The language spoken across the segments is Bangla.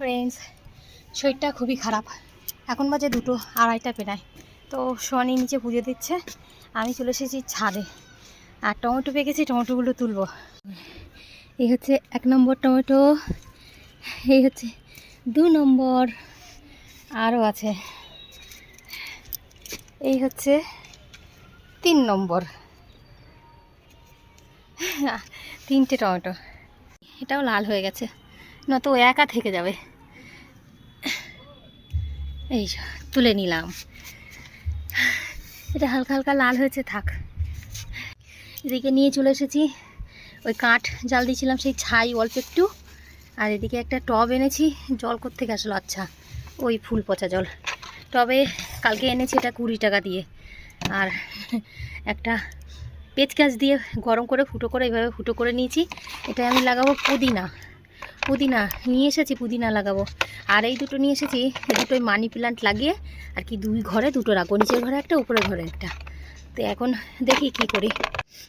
ফ্রেন্ডস শরীরটা খুবই খারাপ। এখন বাজে দুটো আড়াইটা পেরায়। তো সোয়ানি নিচে পুজো দিচ্ছে, আমি চলে এসেছি ছাদে। আর টমেটো পেকেছি, টমেটোগুলো তুলবো। এই হচ্ছে এক নম্বর টমেটো, এই হচ্ছে দু নম্বর আরও আছে। এই হচ্ছে তিন নম্বর। তিনটে টমেটো। এটাও লাল হয়ে গেছে। না তো ও একা থেকে যাবে। এই তুলে নিলাম। এটা হালকা হালকা লাল হয়েছে, থাক। এদিকে নিয়ে চলে এসেছি। ওই কাঠ জাল দিয়েছিলাম, সেই ছাই অল্প একটু। আর এদিকে একটা টব এনেছি, জল থেকে আসলো? আচ্ছা ওই ফুল পচা জল। টবে কালকে এনেছি এটা কুড়ি টাকা দিয়ে। আর একটা পেঁচকাচ দিয়ে গরম করে ফুটো করে, এইভাবে ফুটো করে নিয়েছি। এটা আমি লাগাবো পুদিনা। পুদিনা, নিয়ে এসেছি পুদিনা লাগাবো। আর এই দুটো নিয়ে এসেছি, এই দুটোই মানি প্ল্যান্ট লাগিয়ে, আর কি দুই ঘরে দুটো রাখব, নিচের ঘরে একটা, উপরের ঘরে একটা। তো এখন দেখি কি করি।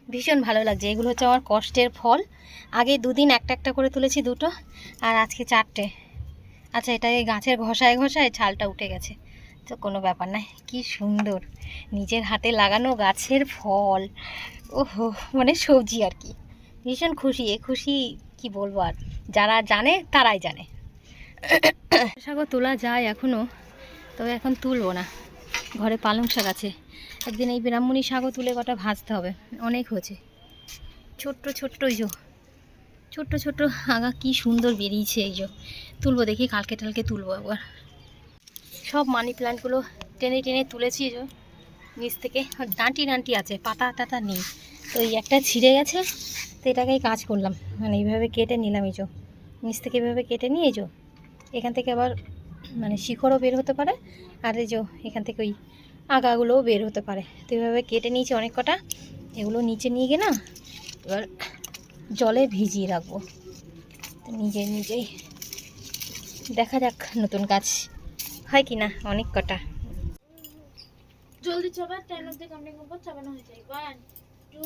ভীষণ ভালো লাগছে, এগুলো হচ্ছে আমার কষ্টের ফল। আগে দুদিন একটা একটা করে তুলেছি দুটো, আর আজকে চারটে। আচ্ছা এটা এই গাছের ঘষায় ঘষায় ছালটা উঠে গেছে। তো কোনো ব্যাপার নাই কি সুন্দর। নিজের হাতে লাগানো গাছের ফল। ওহো মানে সবজি আর কি। ভীষণ খুশি, এ খুশি কি বলব আর? যারা জানে, তারাই জানে। শাকও তোলা যায় এখনও তবে এখন তুলবো না। ঘরে পালং শাক আছে। একদিন এই ব্রাহ্মণী শাকও তুলে কটা ভাজতে হবে। অনেক হয়েছে। ছোট্ট ছোট্ট যো। ছোট্ট ছোট্ট আগা কি সুন্দর বেরিয়েছে এই যো। তুলবো দেখি কালকে টালকে তুলবো একবার। সব মানি প্ল্যান্টগুলো টেনে টেনে তুলেছি এই নিচ থেকে ডাঁটি ডাঁটি আছে, পাতা টাতা নেই। তো এই একটা ছিঁড়ে গেছে, তো এটাকেই কাজ করলাম। মানে এইভাবে কেটে নিলাম এই নিচ থেকে এভাবে কেটে নিয়ে এই এখান থেকে আবার মানে শিখরও বের হতে পারে, আর এই যে এখান থেকে ওই আগাগুলোও বের হতে পারে। তো এইভাবে কেটে নিয়েছি অনেক কটা, এগুলো নিচে নিয়ে গিয়ে না এবার জলে ভিজিয়ে রাখব। নিজে নিজেই দেখা যাক নতুন গাছ হয় কি না অনেক কটা। জলদি চাবা টেন অব্দি কমপ্লিট করব চাবানো হয়ে যায় ওয়ান টু